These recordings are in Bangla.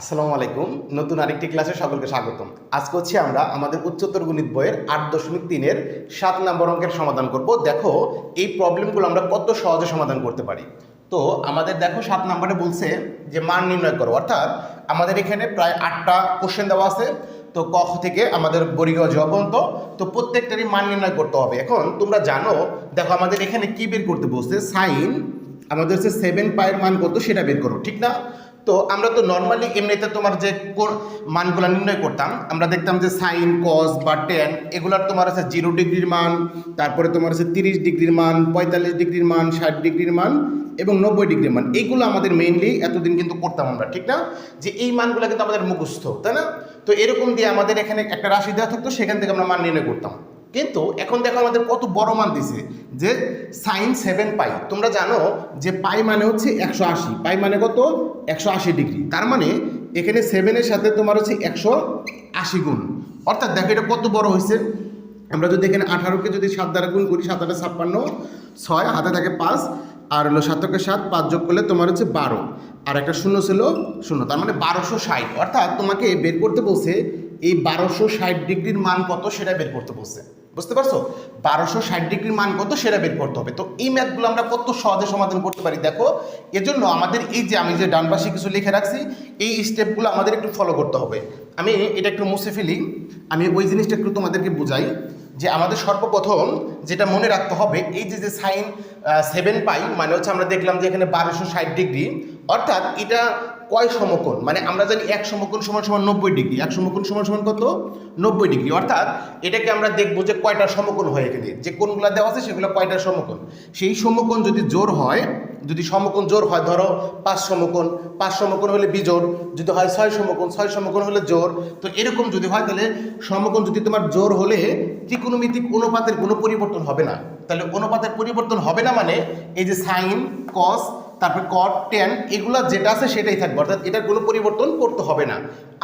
আসসালামু আলাইকুম। নতুন আরেকটি ক্লাসে সকলকে স্বাগতম। আজকে হচ্ছে আমরা আমাদের উচ্চতর গণিত বইয়ের আট দশমিক তিনের সাত নম্বর অঙ্কের সমাধান করব। দেখো, এই প্রবলেমগুলো আমরা কত সহজে সমাধান করতে পারি। তো, আমাদের দেখো সাত নম্বরে বলছে যে মান নির্ণয় করো। অর্থাৎ, আমাদের এখানে প্রায় আটটা কোশ্চেন দেওয়া আছে। তো, ক থেকে আমাদের বরিগাঁও জবাব পর্যন্ত। তো, প্রত্যেকটারই মান নির্ণয় করতে হবে। এখন, তোমরা জানো, দেখো আমাদের এখানে কি বের করতে বলছে? সাইন, আমাদের হচ্ছে সেভেন পায়ের মান কত সেটা বের করো, ঠিক না? তো আমরা তো নর্মালি এমনিতে তোমার যে মানগুলো নির্ণয় করতাম, আমরা দেখতাম যে সাইন কস বা টেন এগুলার তোমার আছে জিরো ডিগ্রির মান, তারপরে তোমার আছে তিরিশ ডিগ্রির মান, পঁয়তাল্লিশ ডিগ্রির মান, ষাট ডিগ্রির মান এবং নব্বই ডিগ্রির মান। এইগুলো আমাদের মেইনলি এতদিন কিন্তু করতাম আমরা, ঠিক না? যে এই মানগুলো কিন্তু আমাদের মুখস্থ, তাই না? তো এরকম দিয়ে আমাদের এখানে একটা রাশি দেওয়া থাকতো, সেখান থেকে আমরা মান নির্ণয় করতাম। কিন্তু এখন দেখো আমাদের কত বড় মান দিছে, যে সাইন সেভেন পাই তোমরা জানো যে পাই মানে হচ্ছে একশো আশি পাই মানে কত? একশো আশি ডিগ্রি। তার মানে এখানে সেভেনের সাথে তোমার হচ্ছে একশো আশি গুণ। অর্থাৎ দেখো এটা কত বড় হয়েছে। আমরা যদি এখানে আঠারোকে যদি সাত দ্বারা গুণ করি, সাত আটে ছাপ্পান্ন, ছয়, হাতে থাকে পাঁচ, আর হলো সাতকে সাত, পাঁচ যোগ করলে তোমার হচ্ছে বারো। আর একটা শূন্য ছিল শূন্য, তার মানে বারোশো ষাট। অর্থাৎ তোমাকে বের করতে বলছে এই বারোশো ষাট ডিগ্রির মান কত সেটা বের করতে বলছে। বুঝতে পারছ? বারোশো ষাট ডিগ্রির মান কত সেটা বের করতে হবে। তো এই ম্যাথগুলো আমরা কত সহজে সমাধান করতে পারি, দেখো? এজন্য আমাদের এই যে আমি যে ডান পাশে কিছু লিখে রাখছি, এই স্টেপগুলো আমাদের একটু ফলো করতে হবে। আমি এটা একটু মুছে ফেলি। আমি ওই জিনিসটা একটু তোমাদেরকে বুঝাই যে আমাদের সর্বপ্রথম যেটা মনে রাখতে হবে, এই যে যে সাইন সেভেন পাই মানে হচ্ছে আমরা দেখলাম যে এখানে বারোশো ষাট ডিগ্রি, অর্থাৎ এটা কয় সমকোণ? মানে আমরা জানি এক সমকোণ সমান সমান নব্বই ডিগ্রি। এক সমকোণ সমান সমান কত? নব্বই ডিগ্রি। অর্থাৎ এটাকে আমরা দেখব যে কয়টা সমকোণ হয় এখানে। যে কোনগুলো দেওয়া আছে সেগুলো কয়টা সমকোণ? সেই সমকোণ যদি জোর হয়, যদি সমকোণ জোর হয়, ধরো পাঁচ সমকোণ পাঁচ সমকোণ হলে বিজোড়, যদি হয় ছয় সমকোণ ছয় সমকোণ হলে জোর, তো এরকম যদি হয় তাহলে সমকোণ যদি তোমার জোর হলে ত্রিকোণমিতিক অনুপাতের কোনো পরিবর্তন হবে না। তাহলে অনুপাতের পরিবর্তন হবে না মানে এই যে সাইন কস তারপর কট টেন এগুলো যেটা আছে সেটাই থাকবে। অর্থাৎ এটার কোনো পরিবর্তন করতে হবে না।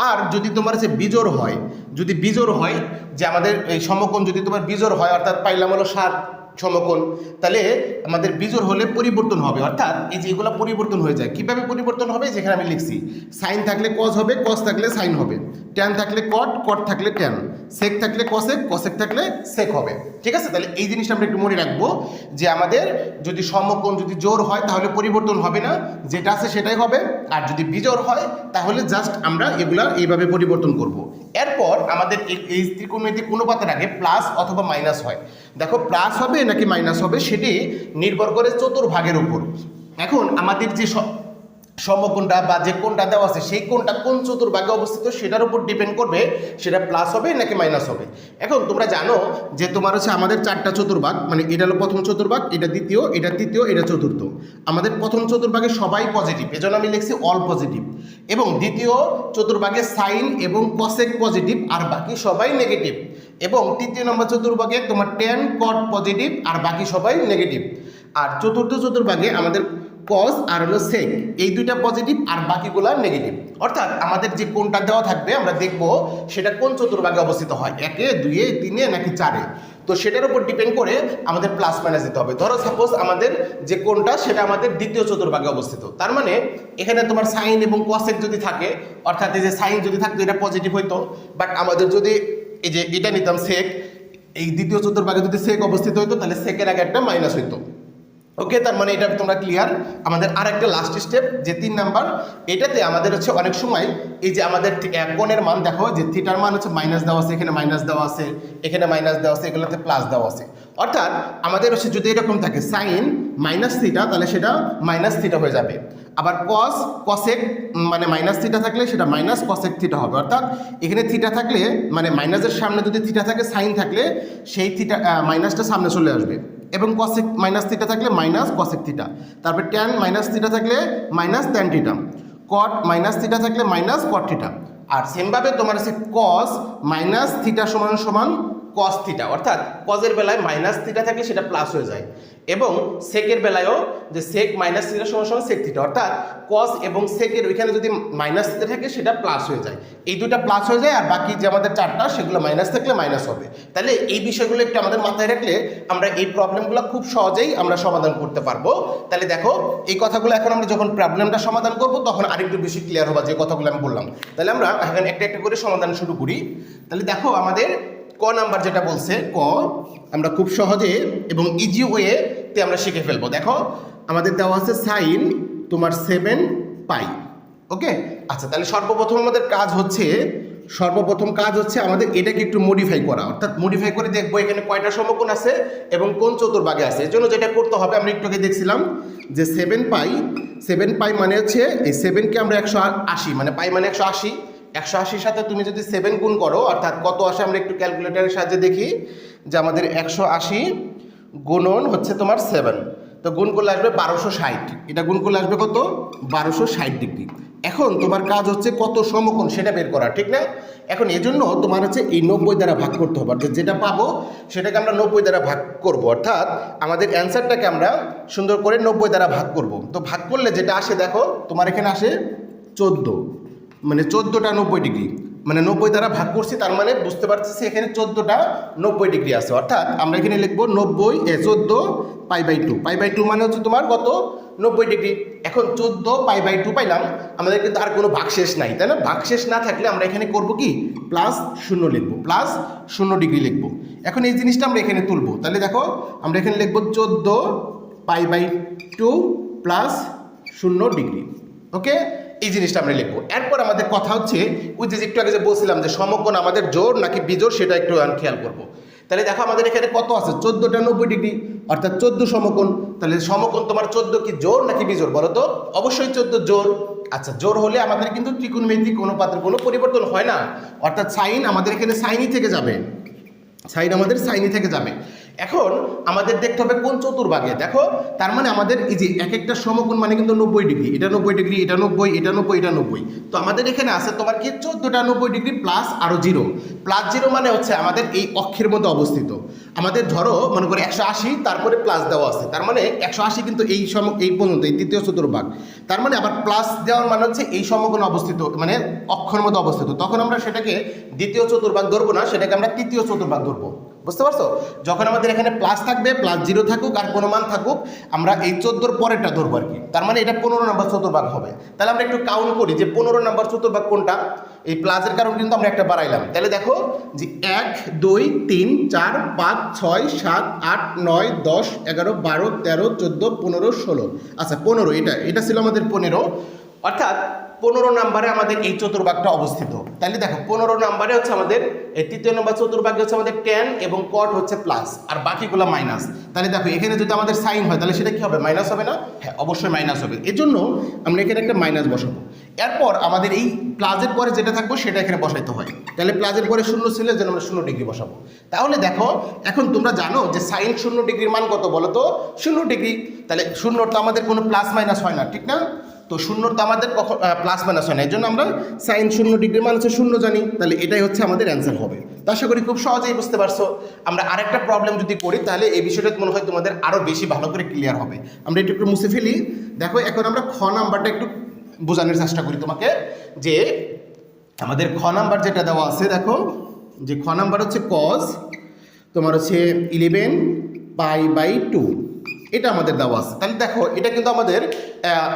আর যদি তোমার হচ্ছে বিজোর হয়, যদি বিজোর হয়, যে আমাদের এই সমকোণ যদি তোমার বিজোর হয়, অর্থাৎ পাইলাম হলো সাত সমকোণ তাহলে আমাদের বিজোড় হলে পরিবর্তন হবে। অর্থাৎ এই যে এগুলো পরিবর্তন হয়ে যায়, কীভাবে পরিবর্তন হবে? যেখানে আমি লিখছি, সাইন থাকলে কস হবে কস থাকলে সাইন হবে। ট্যান থাকলে কট কট থাকলে ট্যান সেক থাকলে কসেক কসেক থাকলে সেক হবে। ঠিক আছে? তাহলে এই জিনিসটা আমরা একটু মনে রাখব যে আমাদের যদি সমকোণ, যদি জোর হয়, তাহলে পরিবর্তন হবে না। যেটা আছে সেটাই হবে। আর যদি বিজোর হয়, তাহলে জাস্ট আমরা এগুলা এইভাবে পরিবর্তন করব। এরপর আমাদের এই- ত্রিকোণমিতিক অনুপাতের আগে প্লাস অথবা মাইনাস হয়। দেখো, প্লাস হবে নাকি মাইনাস হবে সেটি নির্ভর করে চতুর্ভাগের উপর। এখন আমাদের যে সমকোণটা বা যে কোণটা দেওয়া আছে, সেই কোনটা কোন চতুর্ভাগে অবস্থিত সেটার উপর ডিপেন্ড করবে, সেটা প্লাস হবে নাকি মাইনাস হবে। এখন তোমরা জানো যে তোমার হচ্ছে আমাদের চারটা চতুর্ভাগ মানে এটা হলো প্রথম চতুর্ভাগ, এটা দ্বিতীয়, এটা তৃতীয়, এটা চতুর্থ। আমাদের প্রথম চতুর্ভাগে সবাই পজিটিভ এজন্য আমি লিখছি অল পজিটিভ এবং দ্বিতীয় চতুর্ভাগে সাইন এবং কসেক পজিটিভ আর বাকি সবাই নেগেটিভ এবং তৃতীয় নম্বর চতুর্ভাগে তোমার টেন কট পজিটিভ আর বাকি সবাই নেগেটিভ আর চতুর্থ চতুর্ভাগে আমাদের কজ আর হলো সেক এই দুইটা পজিটিভ আর বাকিগুলা নেগেটিভ অর্থাৎ আমাদের যে কোনটা দেওয়া থাকবে আমরা দেখব সেটা কোন চতুর্ভাগে অবস্থিত হয়, একে দুইয়ে তিনে নাকি চারে? তো সেটার উপর ডিপেন্ড করে আমাদের প্লাস মাইনাস দিতে হবে। ধরো সাপোজ আমাদের যে কোনটা সেটা আমাদের দ্বিতীয় চতুর্ভাগে অবস্থিত। তার মানে এখানে তোমার সাইন এবং কসেক যদি থাকে, অর্থাৎ এই যে সাইন যদি থাকতো এটা পজিটিভ হইতো বাট আমাদের যদি এই যে এটা নিতাম সেক এই দ্বিতীয় চতুর্ভাগে যদি সেক অবস্থিত হইতো, তাহলে সেকের আগে একটা মাইনাস হইতো। ওকে তার মানে এটা তোমরা ক্লিয়ার আমাদের আর একটা লাস্ট স্টেপ যে তিন নাম্বার এটাতে আমাদের হচ্ছে অনেক সময় এই যে আমাদের কোণের মান, দেখো, যে থিটার মান হচ্ছে মাইনাস দেওয়া আছে, এখানে মাইনাস দেওয়া আছে, এখানে মাইনাস দেওয়া আছে, এগুলোতে প্লাস দেওয়া আছে। অর্থাৎ আমাদের হচ্ছে যদি এরকম থাকে সাইন মাইনাস থিটা তাহলে সেটা মাইনাস থিটা হয়ে যাবে। আবার কস কসেক মানে মাইনাস থিটা থাকলে সেটা মাইনাস কসেক থিটা হবে। অর্থাৎ এখানে থিটা থাকলে মানে মাইনাসের সামনে যদি থিটা থাকে সাইন থাকলে, সেই থিটা মাইনাসটা সামনে চলে আসবে। এবং কসেক মাইনাস থিটা থাকলে মাইনাস কসেক থিটা তারপর ট্যান মাইনাস থিটা থাকলে minus tan theta cot minus theta থাকলে মাইনাস কট থিটা আর সেমভাবে তোমার আছে কস মাইনাস থিটা সমান সমান কস থিটা অর্থাৎ কজের বেলায় মাইনাস থিটা থাকলে সেটা প্লাস হয়ে যায়। এবং সেকের বেলায়ও যে সেক মাইনাস থিটা সমান সমান সেক থিটা অর্থাৎ কস এবং সেকের ওইখানে যদি মাইনাস থিটা থাকে সেটা প্লাস হয়ে যায়। এই দুটা প্লাস হয়ে যায় আর বাকি যে আমাদের চারটা, সেগুলো মাইনাস থাকলে মাইনাস হবে। তাহলে এই বিষয়গুলো একটু আমাদের মাথায় রাখলে আমরা এই প্রবলেমগুলো খুব সহজেই আমরা সমাধান করতে পারব। তাহলে দেখো, এই কথাগুলো এখন আমরা যখন প্রবলেমটা সমাধান করব, তখন আরেকটু বেশি ক্লিয়ার হবে যে কথাগুলো আমি বললাম। তাহলে আমরা এখন একটা একটা করে সমাধান শুরু করি। তাহলে দেখো আমাদের ক নাম্বার যেটা বলছে, ক, আমরা খুব সহজে এবং ইজি ওয়েতে আমরা শিখে ফেলব। দেখো, আমাদের দেওয়া আছে সাইন তোমার সেভেন পাই ওকে আচ্ছা তাহলে সর্বপ্রথম আমাদের কাজ হচ্ছে, সর্বপ্রথম কাজ হচ্ছে আমাদের এটাকে একটু মডিফাই করা। অর্থাৎ মডিফাই করে দেখব এখানে কয়টা সমকোণ আছে এবং কোন চতুর্ভাগে আছে। এর জন্য যেটা করতে হবে, আমরা একটু আগে দেখছিলাম যে সেভেন পাই সেভেন পাই মানে হচ্ছে, এই সেভেনকে আমরা একশো আশি মানে পাই মানে একশো আশি একশো আশির সাথে তুমি যদি সেভেন গুণ করো, অর্থাৎ কত আসে আমরা একটু ক্যালকুলেটারের সাহায্যে দেখি, যে আমাদের একশো আশি গুণন হচ্ছে তোমার সেভেন তো গুণ করলে আসবে বারোশো ষাট। এটা গুণ করলে আসবে কত? বারোশো ষাট ডিগ্রি। এখন তোমার কাজ হচ্ছে কত সমকোণ সেটা বের করা, ঠিক না? এখন এজন্য তোমার হচ্ছে এই নব্বই দ্বারা ভাগ করতে হবে। অর্থাৎ যেটা পাবো সেটাকে আমরা নব্বই দ্বারা ভাগ করব। অর্থাৎ আমাদের অ্যান্সারটাকে আমরা সুন্দর করে নব্বই দ্বারা ভাগ করব। তো ভাগ করলে যেটা আসে দেখো, তোমার এখানে আসে চোদ্দ। মানে চোদ্দোটা নব্বই ডিগ্রি। মানে নব্বই দ্বারা ভাগ করছি, তার মানে বুঝতে পারতেছি এখানে চোদ্দোটা নব্বই ডিগ্রি আছে। অর্থাৎ আমরা এখানে লিখব নব্বই, এ চোদ্দ, pi by two. Pi by two মানে হচ্ছে তোমার কত? নব্বই ডিগ্রি। এখন চোদ্দ, পাই বাই টু পাইলাম, আমাদের কিন্তু আর কোনো ভাগশেষ নাই, তাই না? ভাগশেষ না থাকলে আমরা এখানে করব কি? প্লাস শূন্য লিখব, প্লাস শূন্য ডিগ্রি লিখব। এখন এই জিনিসটা আমরা এখানে তুলবো। তাহলে দেখো, আমরা এখানে লিখব চোদ্দ, পাই বাই টু, প্লাস শূন্য ডিগ্রি। ওকে? এই জিনিসটা আমরা লিখব। এরপর আমাদের কথা হচ্ছে, ওই যে একটু আগে যে বলছিলাম যে সমকোণ আমাদের জোর নাকি বিজোর সেটা একটু খেয়াল করব। তাহলে দেখো আমাদের এখানে কত আছে? চোদ্দোটা নব্বই ডিগ্রি, অর্থাৎ চোদ্দ সমকোণ। তাহলে সমকোণ তোমার চোদ্দ কি জোর নাকি বিজোর বলো তো। অবশ্যই চোদ্দ জোর আচ্ছা জোর হলে আমাদের কিন্তু ত্রিকোণমিতিক অনুপাতের কোনো পরিবর্তন হয় না। অর্থাৎ সাইন আমাদের এখানে সাইনই থেকে যাবে। সাইন আমাদের সাইনই থেকে যাবে। এখন আমাদের দেখতে হবে কোন চতুর্ভাগে। দেখো, তার মানে আমাদের এই যে এক একটা সমকোণ মানে কিন্তু নব্বই ডিগ্রি। এটা নব্বই ডিগ্রি, এটা নব্বই এটা নব্বই এটা নব্বই। তো আমাদের এখানে আছে, তোমার কি চোদ্দোটা নব্বই ডিগ্রি প্লাস আরও জিরো প্লাস জিরো মানে হচ্ছে আমাদের এই অক্ষের মধ্যে অবস্থিত। আমাদের ধরো, মনে করো একশো আশি, তারপরে প্লাস দেওয়া আছে। তার মানে একশো আশি কিন্তু এই সম, এই পর্যন্ত, এই তৃতীয় চতুর্ভাগ। তার মানে আবার প্লাস দেওয়ার মানে হচ্ছে এই সমকোণ অবস্থিত মানে অক্ষর মধ্যে অবস্থিত। তখন আমরা সেটাকে দ্বিতীয় চতুর্ভাগ ধরবো না, সেটাকে আমরা তৃতীয় চতুর্ভাগ ধরবো। বুঝতে পারছ? যখন আমাদের এখানে প্লাস থাকবে প্লাস জিরো থাকুক আর কোনো মান থাকুক, আমরা এই চোদ্দোর পরেরটা ধরবো আর কি। তার মানে এটা পনেরো নম্বর চতুর্ভাগ হবে। তাহলে আমরা একটু কাউন্ট করি যে পনেরো নম্বর চতুর্ভাগ কোনটা? এই প্লাসের কারণ কিন্তু আমরা একটা বাড়াইলাম। তাহলে দেখো যে এক, দুই, তিন, চার, পাঁচ, ছয়, সাত, আট, নয়, দশ, এগারো, বারো, তেরো, চোদ্দ, পনেরো, ষোলো। আচ্ছা পনেরো, এটা এটা ছিল আমাদের পনেরো। অর্থাৎ পনেরো নাম্বারে আমাদের এই চতুর্ভাগটা অবস্থিত। তাহলে দেখো, পনেরো নাম্বারে হচ্ছে আমাদের এই তৃতীয় নম্বর চতুর্ভাগে হচ্ছে আমাদের টেন এবং কট হচ্ছে প্লাস আর বাকিগুলো মাইনাস তাহলে দেখো, এখানে যদি আমাদের সাইন হয়, তাহলে সেটা কি হবে? মাইনাস হবে না? হ্যাঁ অবশ্যই মাইনাস হবে। এর জন্য আমরা এখানে একটা মাইনাস বসাবো। এরপর আমাদের এই প্লাজের পরে যেটা থাকব, সেটা এখানে বসাইতে হয়। তাহলে প্লাজের পরে শূন্য ছিল যেন আমরা শূন্য ডিগ্রি বসাবো। তাহলে দেখো, এখন তোমরা জানো যে সাইন শূন্য ডিগ্রির মান কত বলো তো শূন্য ডিগ্রি তাহলে শূন্যর তো আমাদের কোনো প্লাস মাইনাস হয় না, ঠিক না? তো শূন্য তো আমাদের কখন প্লাস মাইনাস হয় না এই জন্য আমরা সাইন শূন্য ডিগ্রির মান হচ্ছে শূন্য জানি, তাহলে এটাই হচ্ছে আমাদের অ্যান্সার হবে। তো আশা করি খুব সহজেই বুঝতে পারছ। আমরা আরেকটা প্রবলেম যদি করি, তাহলে এই বিষয়টা মনে হয় তোমাদের আরও বেশি ভালো করে ক্লিয়ার হবে। আমরা একটু একটু মুছে ফেলি। দেখো, এখন আমরা খ নাম্বারটা একটু বোঝানোর চেষ্টা করি তোমাকে, যে আমাদের খ নাম্বার যেটা দেওয়া আছে, দেখো, যে খ নাম্বার হচ্ছে কজ তোমার হচ্ছে ইলেভেন পাই বাই টু এটা আমাদের দেওয়া আছে। তাহলে দেখো, এটা কিন্তু আমাদের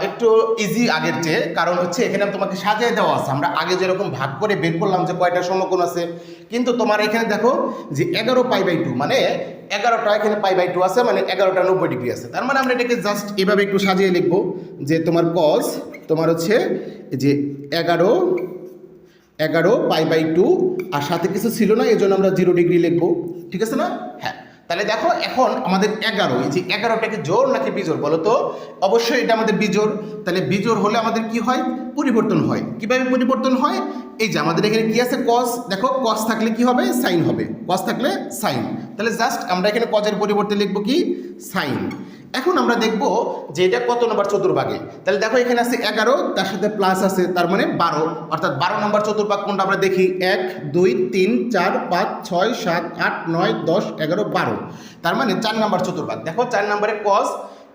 একটু ইজি আগের চেয়ে, কারণ হচ্ছে এখানে তোমাকে সাজিয়ে দেওয়া আছে। আমরা আগে যেরকম ভাগ করে বের করলাম যে কয়টা সমকোণ আছে, কিন্তু তোমার এখানে দেখো যে এগারো পাই বাই টু মানে এগারোটা এখানে পাই বাই টু আছে মানে এগারোটা নব্বই ডিগ্রি আছে। তার মানে আমরা এটাকে জাস্ট এভাবে একটু সাজিয়ে লিখব যে তোমার কজ তোমার হচ্ছে যে এগারো এগারো পাই বাই টু আর সাথে কিছু ছিল না এই জন্য আমরা জিরো ডিগ্রি লিখব। ঠিক আছে না? হ্যাঁ। তাহলে দেখো এখন আমাদের এগারো, এই যে এগারোটাকে জোর নাকি বিজোর বলো তো? অবশ্যই এটা আমাদের বিজোর তাহলে বিজোর হলে আমাদের কি হয়? পরিবর্তন হয়। কীভাবে পরিবর্তন হয়? এই যে আমাদের এখানে কি আছে? কস দেখো কস থাকলে কি হবে? সাইন হবে। কস থাকলে সাইন তাহলে জাস্ট আমরা এখানে কজের পরিবর্তে লিখব কি? সাইন এখন আমরা দেখব যে এটা কত নম্বর চতুর্ভাগে। তাহলে দেখো এখানে আছে এগারো, তার সাথে প্লাস আছে তার মানে বারো। অর্থাৎ বারো নম্বর চতুর্ভাগ কোনটা আমরা দেখি? এক, দুই, তিন, চার, পাঁচ, ছয়, সাত, আট, নয়, দশ, এগারো, বারো। তার মানে চার নম্বর চতুর্ভাগ। দেখো চার নম্বরে কস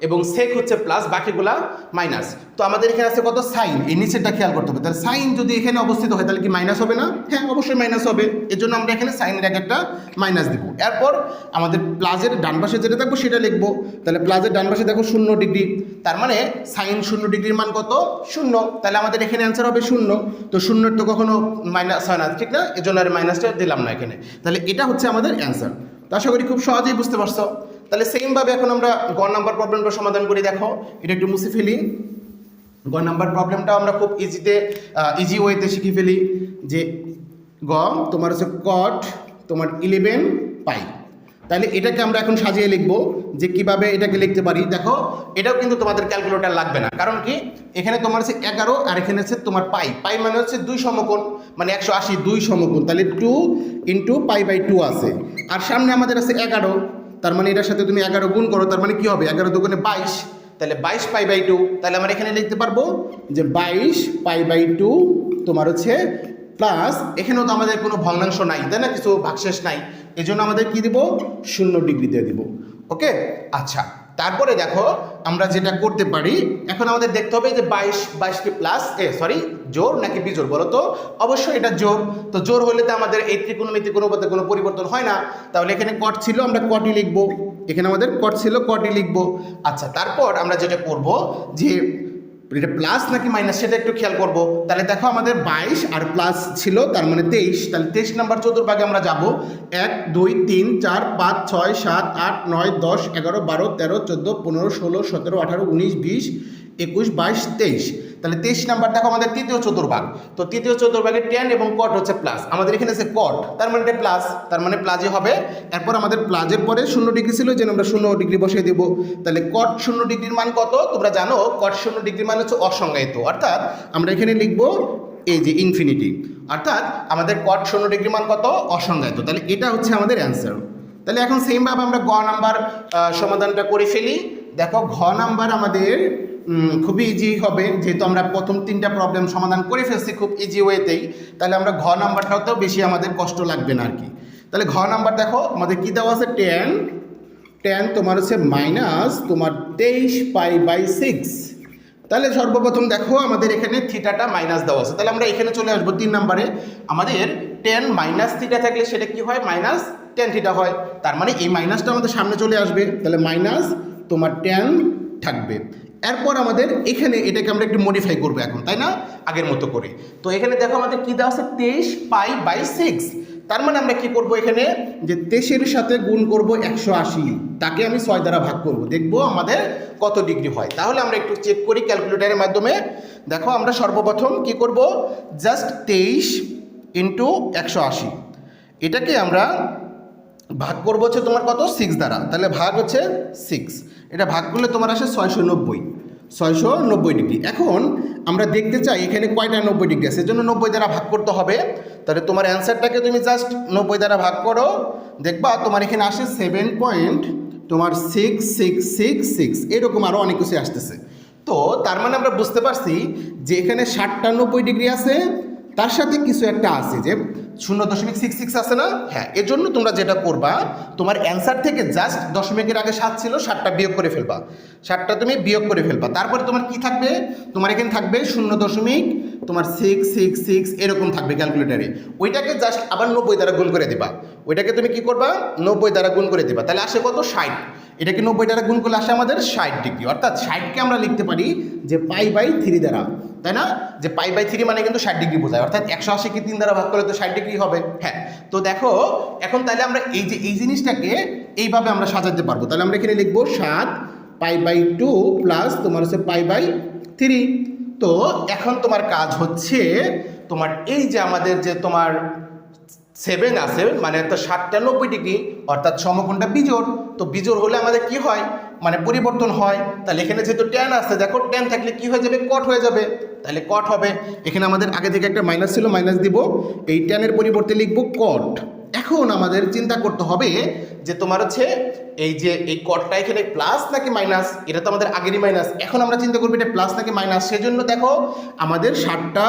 এবং সেক হচ্ছে প্লাস বাকিগুলা মাইনাস তো আমাদের এখানে আছে কত? সাইন এই নিচেরটা খেয়াল করতে হবে। তাহলে সাইন যদি এখানে অবস্থিত হয়, তাহলে কি মাইনাস হবে না? হ্যাঁ অবশ্যই মাইনাস হবে। এর জন্য আমরা এখানে সাইনের এক একটা মাইনাস দিব। এরপর আমাদের প্লাসের ডান পাশে যেটা থাকব সেটা লিখব। তাহলে প্লাসের ডান পাশে দেখো শূন্য ডিগ্রি তার মানে সাইন শূন্য ডিগ্রির মান কত? শূন্য। তাহলে আমাদের এখানে অ্যান্সার হবে শূন্য। তো শূন্যের তো কখনো মাইনাস হয় না, ঠিক না? এর জন্য আর মাইনাসটা দিলাম না এখানে। তাহলে এটা হচ্ছে আমাদের অ্যান্সার তো আশা করি খুব সহজেই বুঝতে পারছ। তাহলে সেমভাবে এখন আমরা গ নাম্বার প্রবলেমটা সমাধান করি, দেখো, এটা একটু মুছে ফেলি। গ নাম্বার প্রবলেমটা আমরা খুব ইজিতে ইজি ওয়েতে শিখে ফেলি যে গ, তোমার হচ্ছে কট তোমার ইলেভেন পাই তাহলে এটাকে আমরা এখন সাজিয়ে লিখব যে কীভাবে এটাকে লিখতে পারি। দেখো, এটাও কিন্তু তোমাদের ক্যালকুলেটার লাগবে না। কারণ কি? এখানে তোমার হচ্ছে এগারো আর এখানে হচ্ছে তোমার পাই পাই মানে হচ্ছে দুই সমকোণ মানে একশো আশি, দুই সমকোণ। তাহলে two into pi by two আছে। আর সামনে আমাদের আছে এগারো। তার মানে এটার সাথে তুমি এগারো গুণ করো, তার মানে কি হবে? এগারো দুগুণে বাইশ। তাহলে বাইশ পাই বাই টু, তাহলে আমরা এখানে লিখতে পারব যে বাইশ পাই বাই টু তোমার হচ্ছে প্লাস এখানেও তো আমাদের কোনো ভগ্নাংশ নাই, তাই না? কিছু ভাগশেষ নাই। এই জন্য আমাদের কি দিব? শূন্য ডিগ্রি দিয়ে দিব। ওকে আচ্ছা। তারপরে দেখো, আমরা যেটা করতে পারি, এখন আমাদের দেখতে হবে যে বাইশ বাইশটি প্লাস এ সরি জোর নাকি বিজোর বলো তো? অবশ্যই এটা জোর। তো জোর হলে তো আমাদের এই ত্রিকোণমিতি কোনো পথে কোনো পরিবর্তন হয় না। তাহলে এখানে কট ছিল, আমরা কটি লিখব। এখানে আমাদের কট ছিল কটি লিখব। আচ্ছা তারপর আমরা যেটা করব যে এটা প্লাস নাকি মাইনাস সেটা একটু খেয়াল করব। তাহলে দেখো আমাদের বাইশ আর প্লাস ছিল, তার মানে তেইশ। তাহলে তেইশ নাম্বার চতুর্ভাগে আমরা যাব। এক, দুই, তিন, চার, পাঁচ, ছয়, সাত, আট, নয়, দশ, এগারো, বারো, তেরো, চোদ্দ, পনেরো, ষোলো, সতেরো, আঠারো, উনিশ, বিশ একুশ, বাইশ, তেইশ। তাহলে তেইশ নাম্বার দেখো আমাদের তৃতীয় চতুর্ভাগ। তো তৃতীয় চতুর্ভাগে টেন এবং কট হচ্ছে প্লাস আমাদের এখানে আছে কট তার মানে এটা প্লাস তার মানে প্লাজে হবে। এরপর আমাদের প্লাজের পরে শূন্য ডিগ্রি ছিল, যেন আমরা শূন্য ডিগ্রি বসিয়ে দেবো। তাহলে কট শূন্য ডিগ্রির মান কত? তোমরা জানো কট শূন্য ডিগ্রির মান হচ্ছে অসংজ্ঞায়িত। অর্থাৎ আমরা এখানে লিখব এই যে ইনফিনিটি অর্থাৎ আমাদের কট শূন্য ডিগ্রি মান কত? অসংজ্ঞায়িত। তাহলে এটা হচ্ছে আমাদের অ্যান্সার তাহলে এখন সেমভাবে আমরা গ নাম্বার সমাধানটা করে ফেলি। দেখো, ঘ নাম্বার আমাদের খুবই ইজি হবে। যেহেতু আমরা প্রথম তিনটা প্রবলেম সমাধান করে ফেলছি খুব ইজি ওয়েতেই তাহলে আমরা ঘ নাম্বারটাতেও বেশি আমাদের কষ্ট লাগবে না আর কি তাহলে ঘ নাম্বার দেখো, আমাদের কী দেওয়া আছে? টেন টেন তোমার হচ্ছে মাইনাস তোমার তেইশ পাই বাই সিক্স তাহলে সর্বপ্রথম দেখো, আমাদের এখানে থিটাটা মাইনাস দেওয়া আছে। তাহলে আমরা এখানে চলে আসব তিন নাম্বারে। আমাদের টেন মাইনাস থিটা থাকলে সেটা কি হয়? মাইনাস টেন থিটা হয়। তার মানে এই মাইনাসটা আমাদের সামনে চলে আসবে। তাহলে মাইনাস তোমার টেন থাকবে। এরপর আমাদের এখানে এটাকে আমরা একটু মডিফাই করব এখন, তাই না? আগের মতো করে। তো এখানে দেখো আমাদের কী দেওয়া আছে? তেইশ পাই বাই সিক্স তার মানে আমরা কি করব এখানে? যে তেইশের সাথে গুণ করব একশো আশি। তাকে আমি ছয় দ্বারা ভাগ করব। দেখব আমাদের কত ডিগ্রি হয়। তাহলে আমরা একটু চেক করি ক্যালকুলেটারের মাধ্যমে। দেখো আমরা সর্বপ্রথম কি করব? জাস্ট তেইশ ইন্টু একশো আশি। এটাকে আমরা ভাগ করব হচ্ছে তোমার কত? সিক্স দ্বারা। তাহলে ভাগ হচ্ছে সিক্স এটা ভাগ করলে তোমার আসে ছয়শো নব্বই। ছয়শো নব্বই ডিগ্রি। এখন আমরা দেখতে চাই এখানে কয়টা নব্বই ডিগ্রি আছে? এজন্য নব্বই দ্বারা ভাগ করতে হবে। তাহলে তোমার অ্যান্সারটাকে তুমি জাস্ট নব্বই দ্বারা ভাগ করো। দেখবা তোমার এখানে আসে সেভেন পয়েন্ট তোমার সিক্স সিক্স সিক্স সিক্স এরকম আরও অনেক কিছু আসতেছে। তো তার মানে আমরা বুঝতে পারছি যে এখানে ষাটটা নব্বই ডিগ্রি আছে। তার সাথে কিছু একটা আছে যে শূন্য দশমিক সিক্স সিক্স আছে না? হ্যাঁ এর জন্য তোমরা যেটা করবা, তোমার অ্যান্সার থেকে জাস্ট দশমিকের আগে সাত ছিল, সাতটা বিয়োগ করে ফেলবা। সাতটা তুমি বিয়োগ করে ফেলবা। তারপরে তোমার কি থাকবে? তোমার এখানে থাকবে শূন্য দশমিক, তোমার সিক্স সিক্স সিক্স এরকম থাকবে ক্যালকুলেটারে ওইটাকে জাস্ট আবার নব্বই দ্বারা গুণ করে দিবা। ওইটাকে তুমি কি করবা? নব্বই দ্বারা গুণ করে দিবা। তাহলে আসে কত? ষাট। এটাকে নব্বই দ্বারা গুণ করলে আসে আমাদের ষাট ডিগ্রি। অর্থাৎ ষাটকে আমরা লিখতে পারি যে পাই বাই থ্রি দ্বারা। তাই না? যে পাই বাই থ্রি মানে কিন্তু ষাট ডিগ্রি বোঝায়। অর্থাৎ একশো আশিকে তিন দ্বারা ভাগ করলে তো ষাট ডিগ্রি হবে। হ্যাঁ তো দেখো, এখন তাহলে আমরা এই যে, এই জিনিসটাকে এইভাবে আমরা সাজাতে পারব। তাহলে আমরা এখানে লিখব সাত পাই বাই টু প্লাস তোমার হচ্ছে পাই বাই থ্রি তো এখন তোমার কাজ হচ্ছে, তোমার এই যে আমাদের যে তোমার সেভেন আছে মানে একটা ষাটটা নব্বই ডিগ্রি অর্থাৎ সমকোণটা বিজোড়। তো বিজোড় হলে আমাদের কি হয়? মানে পরিবর্তন হয়, তাহলে এখানে যেহেতু ট্যান আছে দেখো ট্যান থাকলে কি হয়ে যাবে? কট হয়ে যাবে। তাহলে কট হবে। এখানে আমাদের আগে থেকে একটা মাইনাস ছিল মাইনাস দিব। এই ট্যানের পরিবর্তে লিখব কট এখন আমাদের চিন্তা করতে হবে যে তোমার হচ্ছে এই যে এই কটটা এখানে প্লাস নাকি মাইনাস এটা তো আমাদের আগেরই মাইনাস এখন আমরা চিন্তা করব এটা প্লাস নাকি মাইনাস সেজন্য দেখো, আমাদের ষাটটা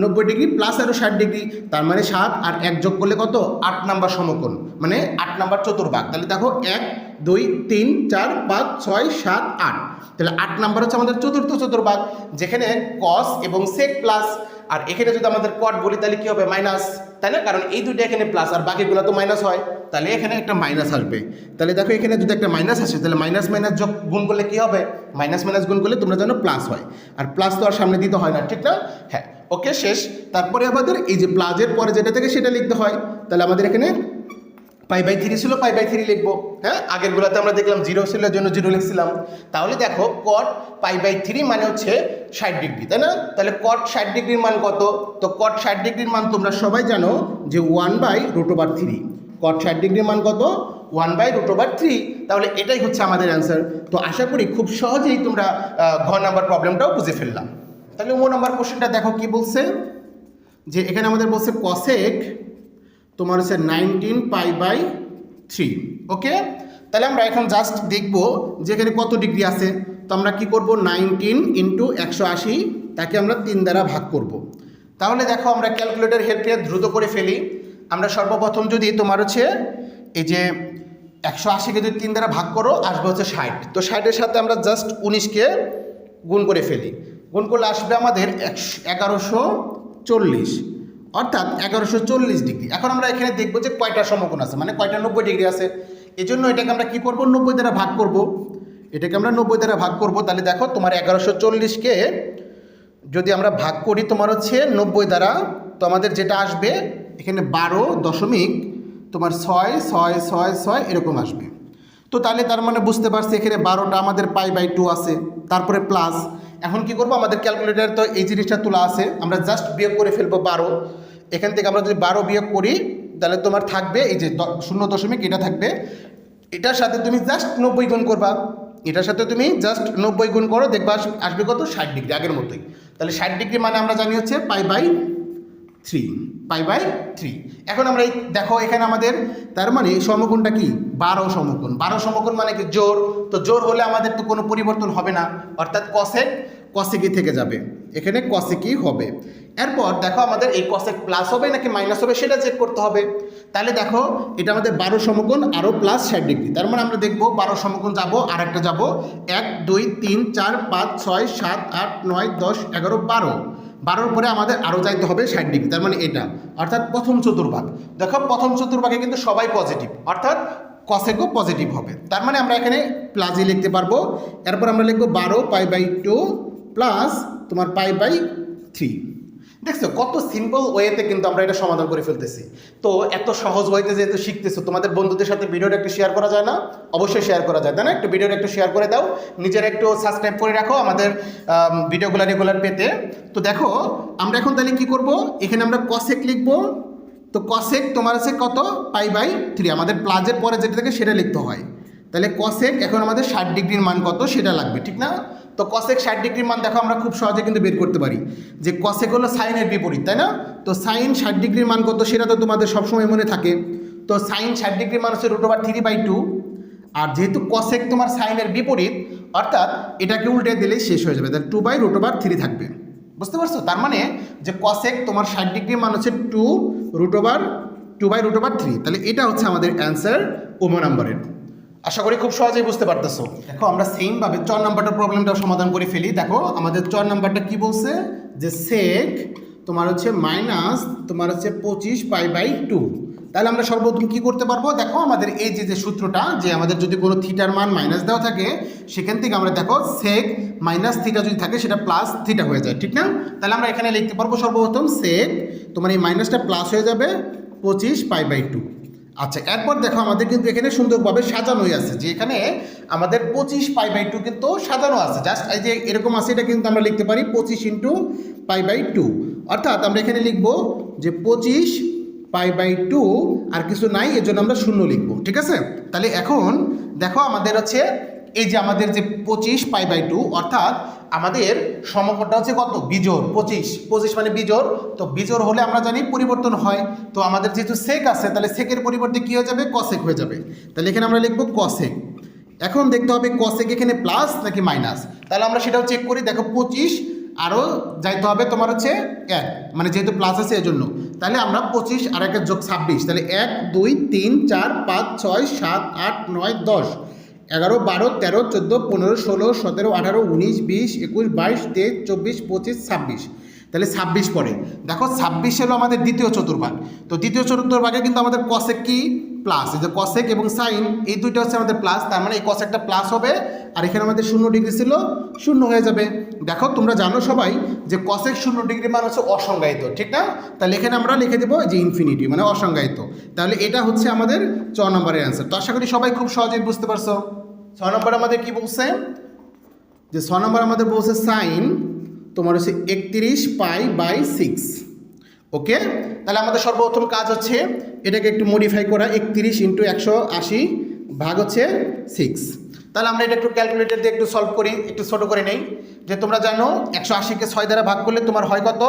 নব্বই ডিগ্রি প্লাস আরও ষাট ডিগ্রি। তার মানে সাত আর এক যোগ করলে কত? আট নাম্বার সমকোণ। মানে আট নাম্বার চতুর্ভাগ। তাহলে দেখো এক দুই, তিন, চার, পাঁচ, ছয়, সাত, আট। তাহলে আট নাম্বার হচ্ছে আমাদের চতুর্থ চতুর্ভাগ, যেখানে কস এবং সেক প্লাস আর এখানে যদি আমাদের কট বলি, তাহলে কি হবে? মাইনাস তাই না? কারণ এই দুটো এখানে প্লাস আর বাকিগুলো তো মাইনাস হয়। তাহলে এখানে একটা মাইনাস আসবে। তাহলে দেখো এখানে যদি একটা মাইনাস আসে, তাহলে মাইনাস মাইনাস যোগ গুণ করলে কি হবে? মাইনাস মাইনাস গুণ করলে তোমরা জানো প্লাস হয়। আর প্লাস তো আর সামনে দিতে হয় না, ঠিক না? হ্যাঁ ওকে শেষ। তারপরে আমাদের এই যে প্লাজের পরে যেটা থেকে, সেটা লিখতে হয়। তাহলে আমাদের এখানে পাই বাই থ্রি ছিল, পাই বাই থ্রি লিখব। হ্যাঁ আগেরগুলোতে আমরা দেখলাম জিরো ছিল, জন্য জিরো লিখছিলাম। তাহলে দেখো কট পাই বাই থ্রি মানে হচ্ছে ষাট ডিগ্রি, তাই না? তাহলে কট ষাট ডিগ্রির মান কত? তো কট ষাট ডিগ্রির মান তোমরা সবাই জানো যে one by root over three cot ষাট ডিগ্রির মান কত? One by root over three তাহলে এটাই হচ্ছে আমাদের অ্যান্সার তো আশা করি খুব সহজেই তোমরা ঘ নাম্বার প্রবলেমটাও বুঝে ফেললাম। তাহলে ও নাম্বার কোশ্চেনটা দেখো কি বলছে? যে এখানে আমাদের বলছে কসেক তোমার হচ্ছে nineteen pi by three okay তাহলে আমরা এখন জাস্ট দেখব যে এখানে কত ডিগ্রি আছে। তো আমরা কি করব? নাইনটিন ইন্টু একশো আশি, তাকে আমরা তিন দ্বারা ভাগ করব। তাহলে দেখো, আমরা ক্যালকুলেটর হেল্পে দ্রুত করে ফেলি। আমরা সর্বপ্রথম যদি তোমার হচ্ছে এই যে একশো আশিকে যদি তিন দ্বারা ভাগ করো, আসবে হচ্ছে ষাট। তো ষাটের সাথে আমরা জাস্ট উনিশকে গুণ করে ফেলি। গুণ করলে আসবে আমাদের একশো এগারোশো চল্লিশ। অর্থাৎ এগারোশো চল্লিশ ডিগ্রি। এখন আমরা এখানে দেখব যে কয়টা সমকোণ আছে মানে কয়টা নব্বই ডিগ্রি আছে। এই জন্য এটাকে আমরা কি করব? নব্বই দ্বারা ভাগ করব। এটাকে আমরা নব্বই দ্বারা ভাগ করব। তাহলে দেখো, তোমার এগারোশো চল্লিশকে যদি আমরা ভাগ করি, তোমার হচ্ছে নব্বই দ্বারা, তো আমাদের যেটা আসবে, এখানে বারো দশমিক তোমার ছয় ছয় ছয় ছয় এরকম আসবে। তো তাহলে তার মানে বুঝতে পারছি, এখানে বারোটা আমাদের পাই বাই টু আছে, তারপরে প্লাস। এখন কি করব? আমাদের ক্যালকুলেটার তো এই জিনিসটা তোলা আছে। আমরা জাস্ট বিয়োগ করে ফেলব বারো। এখান থেকে আমরা যদি বারো বিয়োগ করি, তাহলে তোমার থাকবে এই যে শূন্য দশমিক, এটা থাকবে। এটার সাথে তুমি জাস্ট নব্বই গুণ করবা। এটার সাথে তুমি জাস্ট নব্বই গুণ করো, দেখবা আস- আসবে কত? ষাট ডিগ্রি, আগের মতোই। তাহলে ষাট ডিগ্রি মানে আমরা জানি হচ্ছে pi by three, pi by three. এখন আমরা এই দেখো এখানে আমাদের, তার মানে সমকোণটা কি? বারো সমকোণ। বারো সমকোণ মানে কি? জোর তো জোর হলে আমাদের তো কোনো পরিবর্তন হবে না। অর্থাৎ কসেক কসেকই থেকে যাবে। এখানে কসেকই হবে? এরপর দেখো আমাদের এই কসেক প্লাস হবে নাকি মাইনাস হবে সেটা চেক করতে হবে। তাহলে দেখো, এটা আমাদের বারো সমকোণ আরও প্লাস ষাট ডিগ্রি। তার মানে আমরা দেখব বারো সমকোণ যাব আর একটা যাব। এক, দুই, তিন, চার, পাঁচ, ছয়, সাত, আট, নয়, দশ, এগারো, বারো। বারোর পরে আমাদের আরও যাইতে হবে ষাট ডিগ্রি, তার মানে এটা। অর্থাৎ প্রথম চতুর্ভাগ। দেখো, প্রথম চতুর্ভাগে কিন্তু সবাই পজিটিভ অর্থাৎ কসেকও পজিটিভ হবে। তার মানে আমরা এখানে প্লাসই লিখতে পারব। এরপর আমরা লিখব বারো পাই বাই টু প্লাস তোমার পাই বাই থ্রি দেখছ কত সিম্পল ওয়েতে কিন্তু আমরা এটা সমাধান করে ফেলতেছি। তো এত সহজ ওয়েতে যেহেতু শিখতেছো তোমাদের বন্ধুদের সাথে ভিডিওটা একটু শেয়ার করা যায় না? অবশ্যই শেয়ার করা যায়। তাই না? একটু ভিডিওটা একটু শেয়ার করে দাও। নিজের একটু সাবস্ক্রাইব করে রাখো আমাদের আম, ভিডিওগুলো রেগুলার পেতে। তো দেখো আমরা এখন তাহলে কি করব? এখানে আমরা কসেক লিখব। তো কসেক তোমার আছে কত? পাই বাই থ্রি আমাদের প্লাজের পরে যেটা থাকে সেটা লিখতে হয়। তাহলে কসেক এখন আমাদের ষাট ডিগ্রির মান কত? সেটা লাগবে ঠিক না? তো কসেক ষাট ডিগ্রির মান দেখো আমরা খুব সহজে কিন্তু বের করতে পারি। যে কসেক হলো সাইনের বিপরীত, তাই না? তো সাইন ষাট ডিগ্রির মান কত সেটা তো তোমাদের সবসময় মনে থাকে। তো সাইন ষাট ডিগ্রির মান হচ্ছে root over three by two আর যেহেতু কসেক তোমার সাইনের বিপরীত, অর্থাৎ এটাকে উল্টে দিলেই শেষ হয়ে যাবে, তাহলে two by root over three থাকবে। বুঝতে পারছ? তার মানে যে কসেক তোমার ষাট ডিগ্রির মান হচ্ছে two root over two by root over three তাহলে এটা হচ্ছে আমাদের অ্যান্সার ওমো নাম্বারের। আশা করি খুব সহজেই বুঝতে পারতেছো। দেখো, আমরা সেমভাবে চর নাম্বারটার প্রবলেমটা সমাধান করে ফেলি। দেখো, আমাদের চর নাম্বারটা কি বলছে? যে সেক তোমার হচ্ছে মাইনাস তোমার হচ্ছে পঁচিশ পাই বাই টু তাহলে আমরা সর্বপ্রথম কি করতে পারব? দেখো, আমাদের এই যে যে সূত্রটা, যে আমাদের যদি কোনো থিটার মান মাইনাস দেওয়া থাকে, সেখান থেকে আমরা দেখো সেক মাইনাস থিটা যদি থাকে, সেটা প্লাস থিটা হয়ে যায়, ঠিক না? তাহলে আমরা এখানে লিখতে পারব সর্বপ্রথম সেক তোমার এই মাইনাসটা প্লাস হয়ে যাবে পঁচিশ পাই বাই টু আচ্ছা এরপর দেখো আমাদের কিন্তু এখানে সুন্দরভাবে সাজানোই আছে, যে এখানে আমাদের পঁচিশ পাই বাই টু কিন্তু সাজানো আছে। জাস্ট এই যে এরকম আছে, এটা কিন্তু আমরা লিখতে পারি পঁচিশ ইন্টু পাই বাই টু। অর্থাৎ আমরা এখানে লিখব যে পঁচিশ পাই বাই টু আর কিছু নাই, এর জন্য আমরা শূন্য লিখব, ঠিক আছে? তাহলে এখন দেখো আমাদের হচ্ছে এই যে আমাদের যে পঁচিশ পাই বাই টু, অর্থাৎ আমাদের সমকোণটা হচ্ছে কত? বিজোর পঁচিশ। পঁচিশ মানে বিজোর তো বিজোর হলে আমরা জানি পরিবর্তন হয়। তো আমাদের যেহেতু সেক আছে, তাহলে সেকের পরিবর্তে কী হয়ে যাবে? কসেক হয়ে যাবে। তাহলে এখানে আমরা লিখব কসেক এখন দেখতে হবে কসেক এখানে প্লাস নাকি মাইনাস তাহলে আমরা সেটাও চেক করি। দেখো পঁচিশ, আরও যাইতে হবে তোমার হচ্ছে এক। মানে যেহেতু প্লাস আছে এজন্য। তাহলে আমরা পঁচিশ আর একের যোগ ছাব্বিশ। তাহলে এক, দুই, তিন, চার, পাঁচ, ছয়, সাত, আট, নয়, দশ। এগারো, বারো, তেরো, চোদ্দ, পনেরো, ষোলো, সতেরো, আঠারো, উনিশ, বিশ, একুশ, বাইশ, তেইশ, চব্বিশ, পঁচিশ, ছাব্বিশ। তাহলে ছাব্বিশ পড়ে। দেখো ছাব্বিশ হলো আমাদের দ্বিতীয় চতুর্ভাগ। তো দ্বিতীয় চতুর্ভাগে কিন্তু আমাদের কসেক কি? প্লাস এই যে কসেক এবং সাইন এই দুইটা হচ্ছে আমাদের প্লাস তার মানে এই কসেকটা প্লাস হবে আর এখানে আমাদের শূন্য ডিগ্রি ছিল, শূন্য হয়ে যাবে। দেখো তোমরা জানো সবাই যে কসেক শূন্য ডিগ্রি মান হচ্ছে অসংজ্ঞায়িত, ঠিক না? তাহলে এখানে আমরা লিখে দেবো যে ইনফিনিটি মানে অসংজ্ঞায়িত। তাহলে এটা হচ্ছে আমাদের ছ নম্বরের অ্যান্সার তো আশা করি সবাই খুব সহজেই বুঝতে পারছ। ছ নম্বর আমাদের কি বলছে? যে ছ নম্বর আমাদের বলছে সাইন তোমার হচ্ছে একত্রিশ পাই বাই সিক্স ওকে? তাহলে আমাদের সর্বপ্রথম কাজ হচ্ছে এটাকে একটু মডিফাই করা, একত্রিশ ইন্টু একশো আশি ভাগ হচ্ছে সিক্স তাহলে আমরা এটা একটু ক্যালকুলেটর দিয়ে একটু সলভ করি, একটু ছোটো করে নেই। যে তোমরা জানো, একশো আশিকে ছয় দ্বারা ভাগ করলে তোমার হয় কত?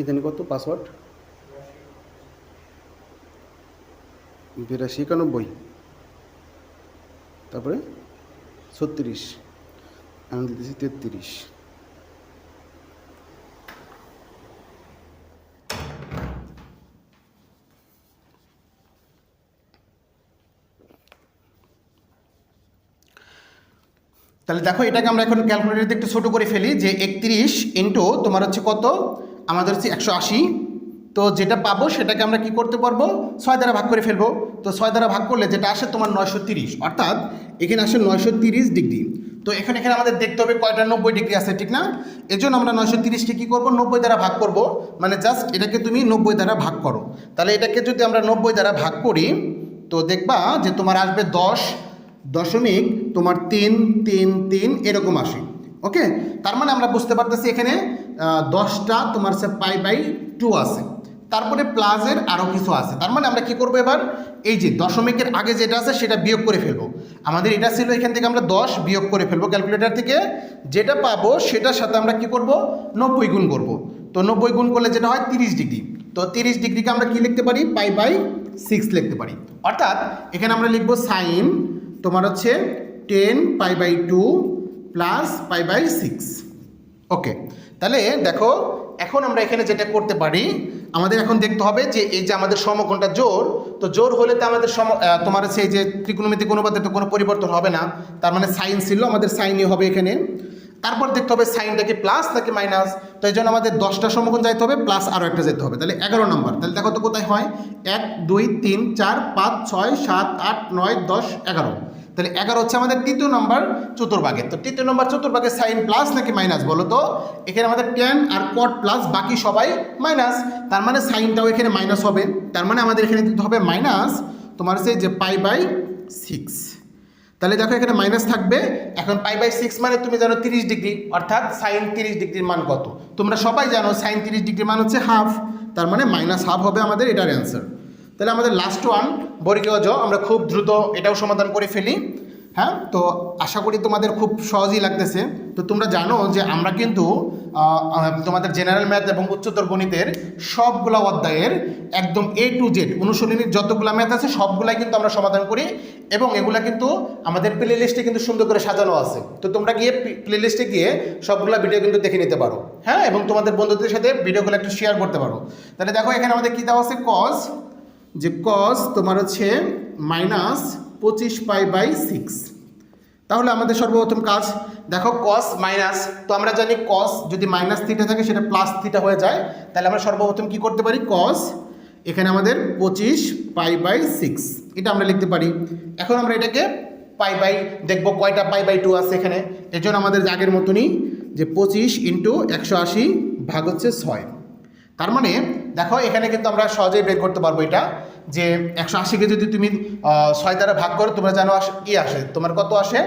ইদেন কত? পাসওয়ার্ড? বিরাশি একানব্বই। তারপরে ছত্রিশ। আমি দিতেছি তেত্রিশ। তাহলে দেখো, এটাকে আমরা এখন ক্যালকুলেটর একটু ছোটো করে ফেলি যে একত্রিশ ইন্টু তোমার হচ্ছে কত? আমাদের হচ্ছে একশো আশি। তো যেটা পাবো সেটাকে আমরা কি করতে পারব? ছয় দ্বারা ভাগ করে ফেলব। তো ছয় দ্বারা ভাগ করলে যেটা আসে তোমার নয়শো তিরিশ। অর্থাৎ এখানে আসে নয়শো তিরিশ ডিগ্রি। তো এখানে এখানে আমাদের দেখতে হবে কয়টা? নব্বই ডিগ্রি আছে, ঠিক না? এর জন্য আমরা নয়শো তিরিশকে কী করব? নব্বই দ্বারা ভাগ করব। মানে জাস্ট এটাকে তুমি নব্বই দ্বারা ভাগ করো। তাহলে এটাকে যদি আমরা নব্বই দ্বারা ভাগ করি, তো দেখবা যে তোমার আসবে দশ দশমিক তোমার তিন তিন তিন এরকম আসে। ওকে? তার মানে আমরা বুঝতে পারতেছি এখানে দশটা তোমার সে পাই বাই টু আছে। তারপরে প্লাসের আরও কিছু আছে। তার মানে আমরা কি করব এবার? এই যে দশমিকের আগে যেটা আছে, সেটা বিয়োগ করে ফেলব। আমাদের এটা ছিল এখান থেকে আমরা দশ বিয়োগ করে ফেলব ক্যালকুলেটর থেকে। যেটা পাবো, সেটার সাথে আমরা কি করব? নব্বই গুণ করব। তো নব্বই গুণ করলে যেটা হয়, তিরিশ ডিগ্রি। তো তিরিশ ডিগ্রিকে আমরা কি লিখতে পারি? পাই বাই সিক্স লিখতে পারি। অর্থাৎ এখানে আমরা লিখব সাইন তোমার হচ্ছে ten pi by two plus pi by six okay তাহলে দেখো, এখন আমরা এখানে যেটা করতে পারি, আমাদের এখন দেখতে হবে যে এই যে আমাদের সমকোণটা জোর তো জোর হলে তো আমাদের সম তোমার সেই যে ত্রিকোণমিতিক অনুপাতে তো কোনো পরিবর্তন হবে না। তার মানে সাইন ছিল, আমাদের সাইনই হবে এখানে। তারপর দেখতে হবে সাইনটা কি প্লাস নাকি মাইনাস তো এই জন্য আমাদের দশটা সমকোণ যাইতে হবে প্লাস আরও একটা যেতে হবে। তাহলে এগারো নম্বর, তাহলে দেখো তো কোথায় হয়? এক, দুই, তিন, চার, পাঁচ, ছয়, সাত, আট, নয়, দশ, এগারো। তাহলে এগারো হচ্ছে আমাদের তৃতীয় নম্বর চতুর্ভাগে। তো তৃতীয় নম্বর চতুর্ভাগে সাইন প্লাস নাকি মাইনাস বলো তো? এখানে আমাদের টেন আর কট প্লাস বাকি সবাই মাইনাস তার মানে সাইনটাও এখানে মাইনাস হবে। তার মানে আমাদের এখানে দিতে হবে মাইনাস তোমার হচ্ছে যে পাই বাই সিক্স তাহলে দেখো এখানে মাইনাস থাকবে। এখন পাই বাই সিক্স মানে তুমি জানো তিরিশ ডিগ্রি, অর্থাৎ সাইন তিরিশ ডিগ্রির মান কত? তোমরা সবাই জানো সাইন তিরিশ ডিগ্রির মান হচ্ছে হাফ তার মানে মাইনাস হাফ হবে আমাদের এটার অ্যান্সার তাহলে আমাদের লাস্ট ওয়ান বর্গীয় জ, আমরা খুব দ্রুত এটাও সমাধান করে ফেলি। হ্যাঁ তো আশা করি তোমাদের খুব সহজই লাগতেছে। তো তোমরা জানো যে আমরা কিন্তু তোমাদের জেনারেল ম্যাথ এবং উচ্চতর গণিতের সবগুলা অধ্যায়ের একদম এ টু জেড অনুশীলনীর যতগুলা ম্যাথ আছে, সবগুলাই কিন্তু আমরা সমাধান করি এবং এগুলা কিন্তু আমাদের প্লে লিস্টে কিন্তু সুন্দর করে সাজানো আছে। তো তোমরা গিয়ে প্লে লিস্টে গিয়ে সবগুলা ভিডিও কিন্তু দেখে নিতে পারো। হ্যাঁ এবং তোমাদের বন্ধুদের সাথে ভিডিওগুলো একটু শেয়ার করতে পারো। তাহলে দেখো এখানে আমাদের কী দেওয়া আছে? কজ যে কস তোমার হচ্ছে মাইনাস পঁচিশ পাই বাই সিক্স তাহলে আমাদের সর্বপ্রথম কাজ, দেখো কস মাইনাস তো আমরা জানি কস যদি মাইনাস থিটা থাকে সেটা প্লাস থিটা হয়ে যায়। তাহলে আমরা সর্বপ্রথম কি করতে পারি? কস এখানে আমাদের পঁচিশ পাই বাই সিক্স এটা আমরা লিখতে পারি। এখন আমরা এটাকে পাই বাই দেখব কয়টা পাই বাই টু আছে এখানে। এর জন্য আমাদের আগের মতনই যে পঁচিশ ইন্টু একশো আশি ভাগ হচ্ছে ছয়। তার মানে দেখো, এখানে কিন্তু আমরা সহজেই বের করতে পারব এটা, যে একশো আশিকে যদি তুমি ছয় দ্বারা ভাগ করো, তোমরা জানো কি আসে। তোমার কত আসে?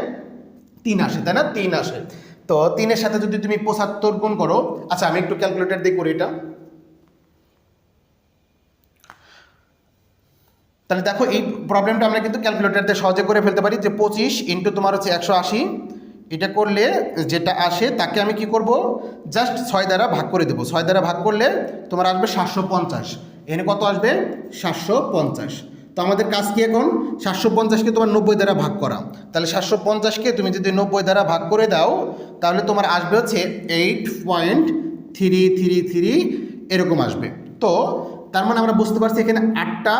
তিন আসে, তাই না? তিন আসে। তো তিনের সাথে যদি তুমি পঁচাত্তর গুণ করো আচ্ছা আমি একটু ক্যালকুলেটর দিয়ে করি এটা। তাহলে দেখো, এই প্রবলেমটা আমরা কিন্তু ক্যালকুলেটরতে সহজে করে ফেলতে পারি যে পঁচিশ ইন্টু তোমার হচ্ছে একশো আশি। এটা করলে যেটা আসে তাকে আমি কি করব? জাস্ট ছয় দ্বারা ভাগ করে দেবো। ছয় দ্বারা ভাগ করলে তোমার আসবে সাতশো পঞ্চাশ। এনে কত আসবে? সাতশো পঞ্চাশ। তো আমাদের কাজ কি এখন? সাতশো পঞ্চাশকে তোমার নব্বই দ্বারা ভাগ করা। তাহলে সাতশো পঞ্চাশকে তুমি যদি নব্বই দ্বারা ভাগ করে দাও, তাহলে তোমার আসবে হচ্ছে eight point three three three এরকম আসবে। তো তার মানে আমরা বুঝতে পারছি এখানে আটটা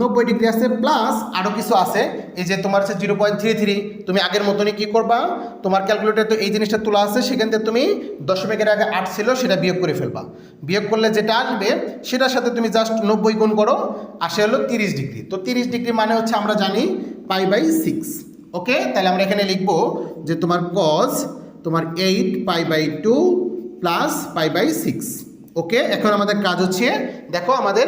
নব্বই ডিগ্রি আছে প্লাস আরও কিছু আছে। এই যে তোমার হচ্ছে জিরো পয়েন্ট থ্রি থ্রি তুমি আগের মতনই কী করবা? তোমার ক্যালকুলেটার তো এই জিনিসটা তোলা আছে, সেখান থেকে তুমি দশমিকের আগে আট ছিল, সেটা বিয়োগ করে ফেলবা। বিয়োগ করলে যেটা আসবে, সেটার সাথে তুমি জাস্ট নব্বই গুণ করো, আসে হলো তিরিশ ডিগ্রি। তো তিরিশ ডিগ্রি মানে হচ্ছে আমরা জানি পাই বাই সিক্স ওকে তাহলে আমরা এখানে লিখব যে তোমার কজ তোমার eight pi by two plus pi by six okay এখন আমাদের কাজ হচ্ছে, দেখো আমাদের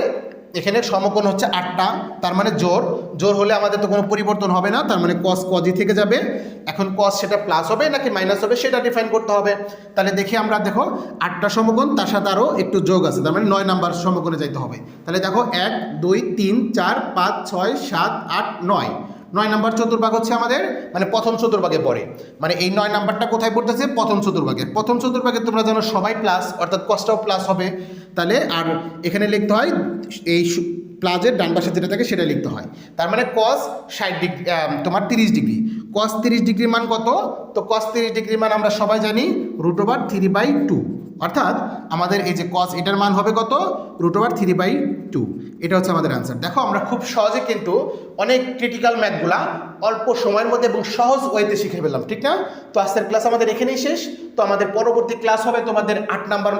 এখানে সমকোণ হচ্ছে আটটা, তার মানে জোর। জোর হলে আমাদের তো কোনো পরিবর্তন হবে না, তার মানে কস কজি থেকে যাবে। এখন কস সেটা প্লাস হবে নাকি মাইনাস হবে সেটা ডিফাইন করতে হবে। তাহলে দেখি আমরা, দেখো, আটটা সমকোণ, তার সাথে আরও একটু যোগ আছে, তার মানে নয় নাম্বার সমকোণে যাইতে হবে। তাহলে দেখো, এক, দুই, তিন, চার, পাঁচ, ছয়, সাত, আট, নয়। নয় নাম্বার চতুর্ভাগ হচ্ছে আমাদের মানে প্রথম চতুর্ভাগে পড়ে। মানে এই নয় নাম্বারটা কোথায় পড়তেছে? প্রথম চতুর্ভাগে। প্রথম চতুর্ভাগে তোমরা জানো সবাই প্লাস অর্থাৎ কষ্টও প্লাস হবে। তাহলে আর এখানে লিখতে হয়, এই প্লাজের ডান পাশে যেটা থাকে সেটা লিখতে হয়। তার মানে কস ষাট ডিগ্রি তোমার তিরিশ ডিগ্রি। কস তিরিশ ডিগ্রির মান কত? তো কস তিরিশ ডিগ্রির মান আমরা সবাই জানি root over three by two অর্থাৎ আমাদের এই যে কস এটার মান হবে কত? Root over three by two এটা হচ্ছে আমাদের অ্যান্সার দেখো, আমরা খুব সহজে কিন্তু অনেক ক্রিটিক্যাল ম্যাথগুলা অল্প সময়ের মধ্যে এবং সহজ ওয়েতে শিখে ফেললাম, ঠিক না? তো আজকের ক্লাস আমাদের এখানেই শেষ। তো আমাদের পরবর্তী ক্লাস হবে তোমাদের আট নাম্বার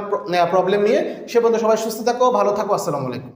প্রবলেম নিয়ে। সে পর্যন্ত সবাই সুস্থ থাকো, ভালো থাকো, আসসালামু আলাইকুম।